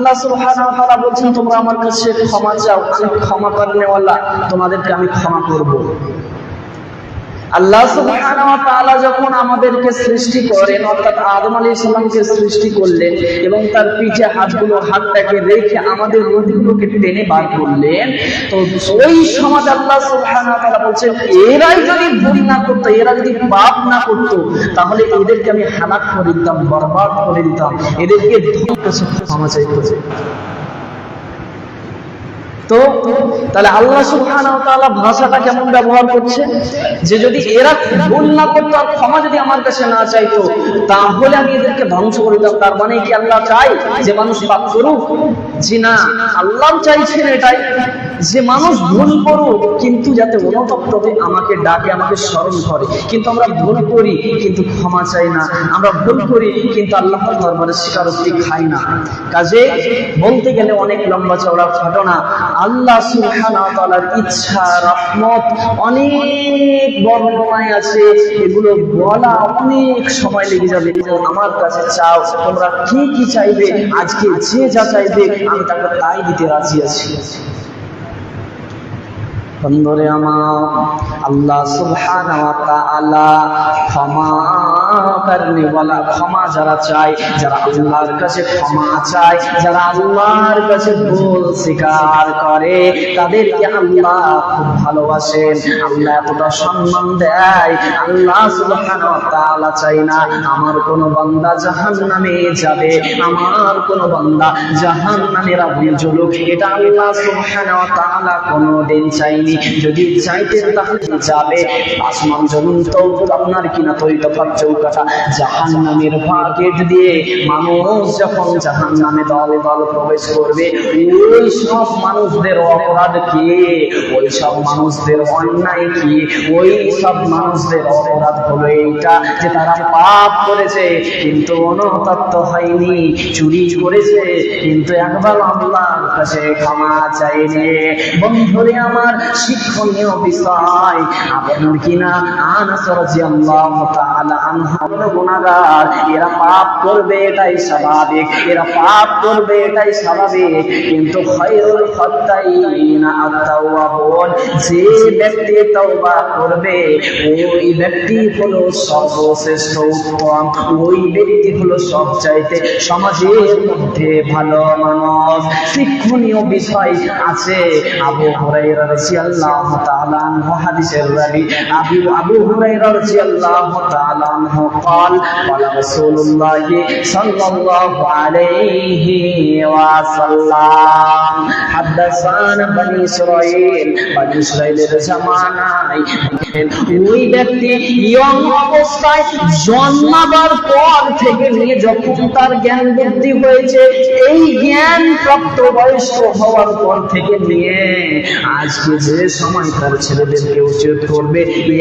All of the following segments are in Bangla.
আল্লাহ সুবহানাহু বলছেন, তোমরা আমার কাছে ক্ষমা চাও, আমি ক্ষমা করনেওয়ালা তোমাদেরকে আমি ক্ষমা করব। আল্লাহ তাআলা যখন আমাদেরকে সৃষ্টি করেন, অর্থাৎ সৃষ্টি করলেন এবং তার হাতটাকে আমাদের টেনে বার করলেন, তো ওই বলছেন এরাই যদি না এরা যদি পাপ না করতো, তাহলে এদেরকে আমি হালাক করে দিতাম, বরবাদ করে দিতাম, এদেরকে ক্ষমা চাইতে তো, তাহলে আল্লাহ সুবহানাহু ভাষাটা কেমন ব্যবহার করছে? যে যদি এরা ভুল না করতো আর ক্ষমা যদি আমার কাছে না চাইতো, তাহলে আমি এদেরকে ধ্বংস করে তার মানে কি আল্লাহ চাই যে মানুষ পাপ করুক? জি না, আল্লাহ চাইছেন এটাই যে মানুষ ভুল করুক, কিন্তু যাতে অনুতপ্ত আমাকে ডাকে, আমাকে স্মরণ করে। কিন্তু আমরা ভুল করি, কিন্তু ক্ষমা চাই না। আমরা ভুল করি, কিন্তু আল্লাহ দরবারে স্বীকারোক্তি খাই না। কাজে বলতে গেলে অনেক লম্বা চওড়া ঘটনা। আল্লাহ সুবহানাহু ইচ্ছা, রহমত অনেক বর্ণনায় আছে। এগুলো বলা অনেক সময় লেগে যাবে। আমার কাছে চাও, তোমরা কি কি চাইবে? আজকে যে যা চাইবে আমি তাকে তাই দিতে রাজি আছি। বন্ধুরে আমার আল্লাহ তাআলা ক্ষমা वाला ক্ষমা যারা চায়, যারা আল্লাহর কাছে ক্ষমা চায়, যারা আল্লাহর কাছে ভুল স্বীকার করে, তাদেরকে আল্লাহ খুব ভালোবাসেন। আল্লাহ এতটা সম্মান দেয়। আল্লাহ সুবহানাহু ওয়া তাআলা চাই না আমার কোন বান্দা জাহান্নামে যাবে, আমার কোন বান্দা জাহান্নামের আগুনে জ্বলুক এটা আল্লাহ সুবহানাহু ওয়া তাআলা কোনদিন চাইনি যদি চাইতেন তাহলে যাবে। আসমান জমিন তো আপনার কিনা তৈরি তফাৎ চৌকাঠা জাহান নামের ফাঁকেট দিয়ে মানুষ যখন জাহান নামে দল দল প্রবেশ করবে, ওই সব মানুষদের অপরাধ কি? ওই সব মানুষদের অন্যায় কি? ওই সব মানুষদের অপরাধ হলো এইটা যে তারা পাপ করেছে, কিন্তু অনুতপ্ত হয়নি, চুরি করেছে, কিন্তু একবার আল্লাহর কাছে ক্ষমা চাইনি বন্ধুরে, আমার শিক্ষণীয় বিষয়, আপনার কিনা আনাস রাদিয়াল্লাহু তাআলা আনহু গুনাহগার এরা পাপ করবে, এটাই স্বাভাবিক। এরা পাপ করবে, এটাই স্বাভাবিক। কিন্তু খায়রুল ফাত্তাইনা আত-তাওয়াবুন, যে ব্যক্তি তওবা করবে, ওই ব্যক্তি হলো সর্বশ্রেষ্ঠ উত্তম। ওই ব্যক্তি হলো সবচাইতে সমাজের মধ্যে ভালো মানুষ। শিক্ষণীয় বিষয় আছে। আবু হুরায়রা রাদিয়াল্লাহু তাআলা আনহু, হাদিসের রাবি। আবু আবু হুরায়রা রাদিয়াল্লাহু তাআলা আনহু قال قال رسول الله صلى الله عليه وسلم حدثنا بني بني ওই ব্যক্তি ইয়ং অবস্থায় জন্মাবার পর থেকে নিয়ে যখন তার জ্ঞান বুদ্ধি হয়েছে, এই জ্ঞান প্রাপ্ত বয়স্ক হওয়ার পর থেকে নিয়ে আজকে যে সময় তার ছেলেদেরকে উচিত করবে,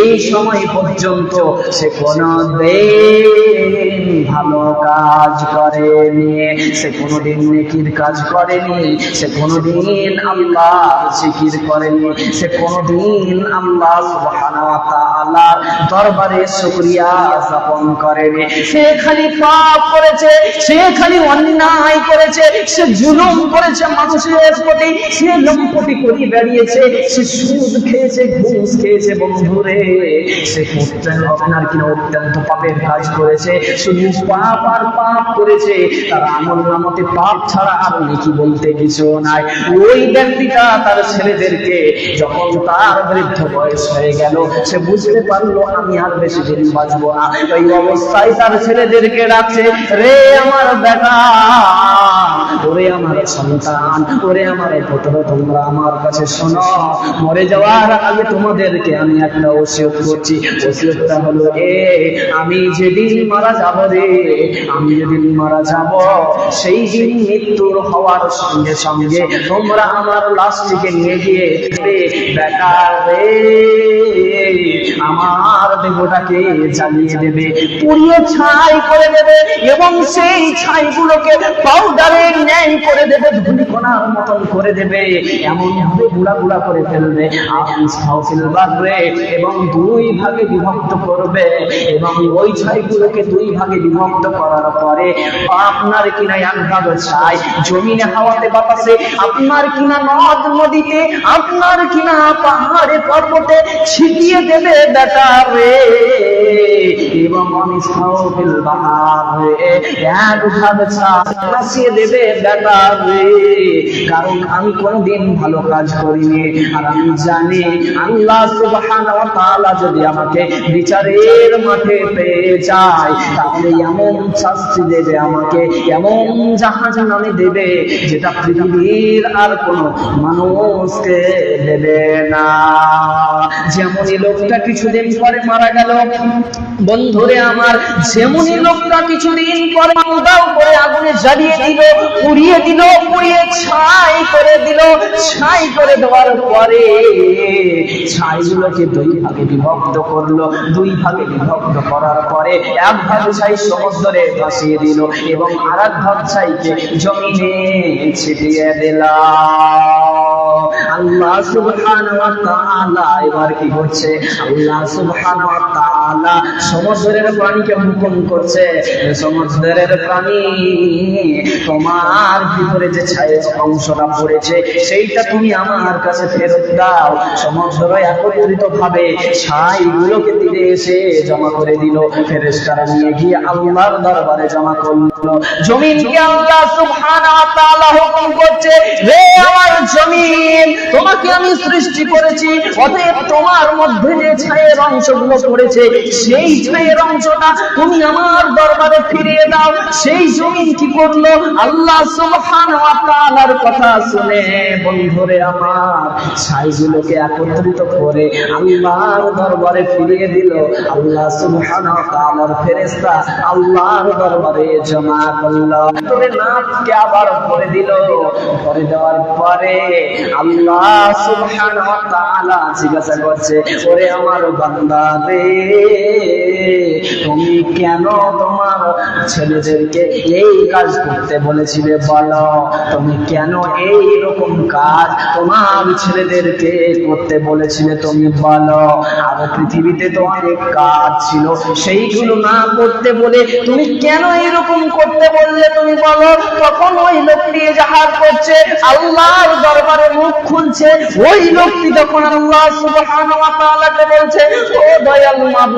এই সময় পর্যন্ত সে কোনো দিন ভালো কাজ করেনি সে কোনোদিন নেকির কাজ করেনি সে কোনোদিন আল্লাহ জিকির করেনি সে কোনোদিন আল্লাহ সুবহানাহু ওয়া তাআলার দরবারে শুকরিয়া করেনি সে খালি পাপ করেছে, সে খালি অন্যায় করেছে, সে জুলুম করেছে মানুষের প্রতি। সে লম্পটি করে বেরিয়েছে সে সুদ খেয়েছে, ঘুষ খেয়েছে, বন্ধুরে। সে আপনার কিনা অত্যন্ত পাপের কাজ করেছে শুধু পাপ আর পাপ করেছে। তার আমল নামতে পাপ ছাড়া আর নেকি বলতে কিছু নাই। ওই ব্যক্তিটা তার ছেলেদেরকে যখন তার বৃদ্ধ বয়স হয়ে গেল, সে বুঝতে পারল, আমি আর বেশি দিন বাঁচবো না। ওই অবস্থায় তার ছেলেদেরকে ডাকছে, রে আমার বেটা, ওরে আমার সন্তান, ওরে আমার পুত্র, তোমরা আমার কাছে শোনো। মরে যাওয়ার আগে তোমাদেরকে আমি একটা ওসিয়ত করছি। ওসিয়তটা হলো এ আমি যেদিন মারা যাব রে, আমি যেদিন মারা যাব, সেই দিন মৃত্যুর হওয়ার সঙ্গে সঙ্গে তোমরা আমার লাশটিকে নিয়ে গিয়ে বেটা রে। আমার দেহটাকে জ্বালিয়ে দেবে, পুড়িয়ে ছাই করে দেবে, এবং সেই ছাইগুলোকে পাউডারের ন্যায় করে দেবে, ধুলিকণার মতন করে দেবে। এমন ভাবে গুড়া গুড়া করে ফেলবে এবং দুই ভাগে বিভক্ত করবে, এবং ওই ছাইগুলোকে দুই ভাগে বিভক্ত করার পরে আপনার কিনা এক ভাগ ছাই জমিনে হাওয়াতে বাতাসে, আপনার কিনা নদ নদীতে, আপনার কিনা পাহাড়ে, পর্বতে ছিটিয়ে দেবে বেটা রে। এবং আমি এক ভাগ ছাই দেবে বেটা রে। কারণ আমি কোনদিন ভালো কাজ করিনি। আর আমি জানি আল্লাহ সুবহানাহু ওয়া তাআলা যদি আমাকে বিচারের মাঠে পেয়ে যায় তাহলে এমন শাস্তি দেবে আমাকে, এমন জাহান্নামে দেবে যেটা পৃথিবীর আর কোন মানুষকে দেবে না। যেমনই লোকটা কিছুদিন পরে মারা গেল, বন্ধুরে আমার, যেমনই লোকটা কিছুদিন পরে উদাও করে আগুনে জ্বালিয়ে দিল, পুড়িয়ে দিল, পুড়িয়ে ছাই করে দিল, ছাই করে দেওয়ার পরে ছাইগুলোকে দুই ভাগে বিভক্ত করল, দুই ভাগে বিভক্ত করার পরে এক ভাগ ছাই সমুদ্রে ভাসিয়ে দিল এবং আর এক ভাগ ছাইকে জমিনে ছিটিয়ে দিল। আল্লাহ সুবহানাহু ওয়া তাআলা এবার কি করছে? আল্লাহ সুবহানাহু ওয়া তাআলা সমুদ্রের প্রাণীকে হুকুম করছে সমুদ্রের প্রাণী, তোমার ভিতরে যে ছায়ের অংশটা পড়েছে, সেইটা তুমি আমার কাছে ফেরত দাও। সমুদ্র একত্রিত ভাবে ছাইগুলোকে তীরে এসে জমা করে দিল। ফেরেশতারা নিয়ে গিয়ে আল্লাহর দরবারে জমা করল। জমিনকে আল্লাহ সুবহানাহু ওয়া তাআলা হুকুম করছে? রে আমার জমিন, তোমাকে আমি সৃষ্টি করেছি, অতএব তোমার মধ্যে যে ছায়ের অংশগুলো পড়েছে সেই ছায়ের অংশটা তুমি আমার দরবারে ফিরিয়ে দাও। সেই জমিন কি করল? আল্লাহ সুবহানাহু ওয়া তাআলার কথা শুনে, বন্ধুরে আমার, ছাইগুলোকে একত্রিত করে আল্লাহর দরবারে ফিরিয়ে দিল। আল্লাহ সুবহানাহু ওয়া তাআলার ফেরেশতা আল্লাহর দরবারে জমা করল। তোরে নামকে আবার ভরে দিল। ভরে দেওয়ার পরে আল্লাহ সুবহানাহু ওয়া তাআলা জিজ্ঞাসা করছে, ওরে আমার বান্দা রে তুমি কেন তোমার ছেলেদেরকে এই কাজ করতে বলেছিলে? বলো, তুমি কেন এই রকম কাজ তোমার ছেলেদেরকে করতে বলেছিলে? তুমি বলো, আর পৃথিবীতে তো অনেক কাজ ছিল, সেইগুলো না করতে বলে তুমি কেন এরকম করতে বললে? তুমি বলো, তখন ওই লোকটি জাহাজ করছে, আল্লাহর দরবারে মুখ খুলছে, ওই লোকটি তখন আল্লাহ সুবহানাহু ওয়া তাআলাকে বলছে, ও দয়াল মাবুদ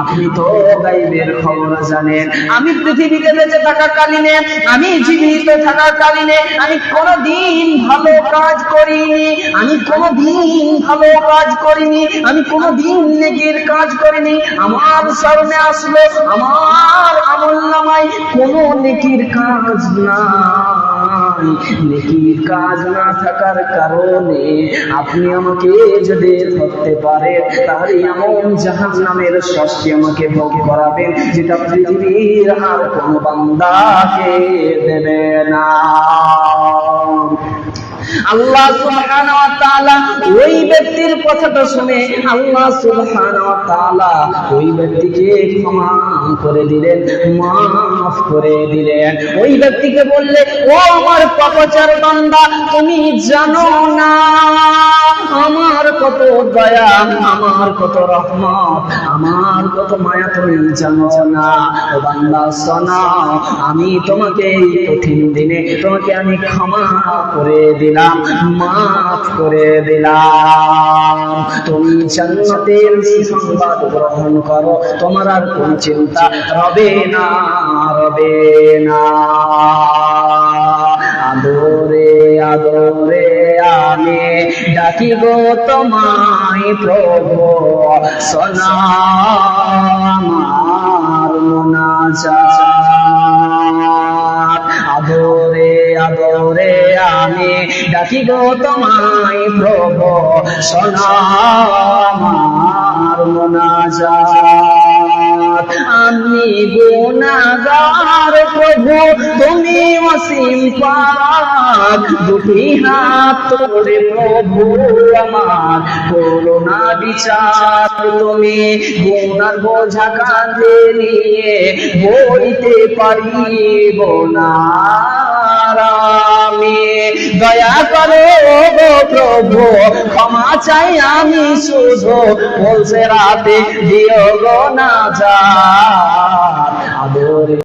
আপনি তো গায়বের খবর জানেন। আমি পৃথিবীতে বেঁচে থাকা কালীনে, আমি জীবিত থাকা কালীনে, আমি কোনোদিন ভালো কাজ করিনি, আমি কোনোদিন ভালো কাজ করিনি, আমি কোনোদিন নেকির কাজ করিনি। আমার সামনে আসলো আমার আমল নামায়, কোনো নেকির কাজ নাই। নেকির কাজ না থাকার কারণে আপনি আমাকে যদি ধরতে পারেন তাহলে এমন জাহাজ নামের শাস্তি আমাকে ভোগ করাবেন, যেটা পৃথিবীর আর কোন বান্দাকে দেবে না। আল্লাহ সুবহানাহু ওয়া তাআলা ওই ব্যক্তির কথাটা শুনে আল্লাহ সুবহানাহু ওয়া তাআলা ওই ব্যক্তিকে ক্ষমা করে দিলেন, মাফ করে দিলেন। ওই ব্যক্তিকে বললে, ও আমার পাপাচার বান্দা, তুমি জানো না, আমার কত দয়া, আমার কত রহমত, আমার কত মায়া তুমি জানো না। ও বান্দা, শোনা, আমি তোমাকে এই কঠিন দিনে, তোমাকে আমি ক্ষমা করে দিলাম। মাফ করে দিলাম। তুমি জান্নাতের সুসংবাদ গ্রহণ করো, তোমার আর কোন চিন্তা রবে না রবে না। আদরে আদরে আমি ডাকি গো তোমায় প্রভু, সোনা আমার মোনাজাত। আদরে আমি ডাকি গো তোমায় প্রভু সোনা আমার মোনাজাত। রহমত আমি গুনাহগার প্রভু, তুমি অসীম পাক। দুটি হাত তোরে প্রভু, আমার করোনা বিচার। তুমি গুনার বোঝা কাঁধে নিয়ে বইতে পারিব না। আমি দয়া করো গো প্রভু, ক্ষমা চাই আমি শুধু। বলছে রাতে, দিও গো না যা আদরে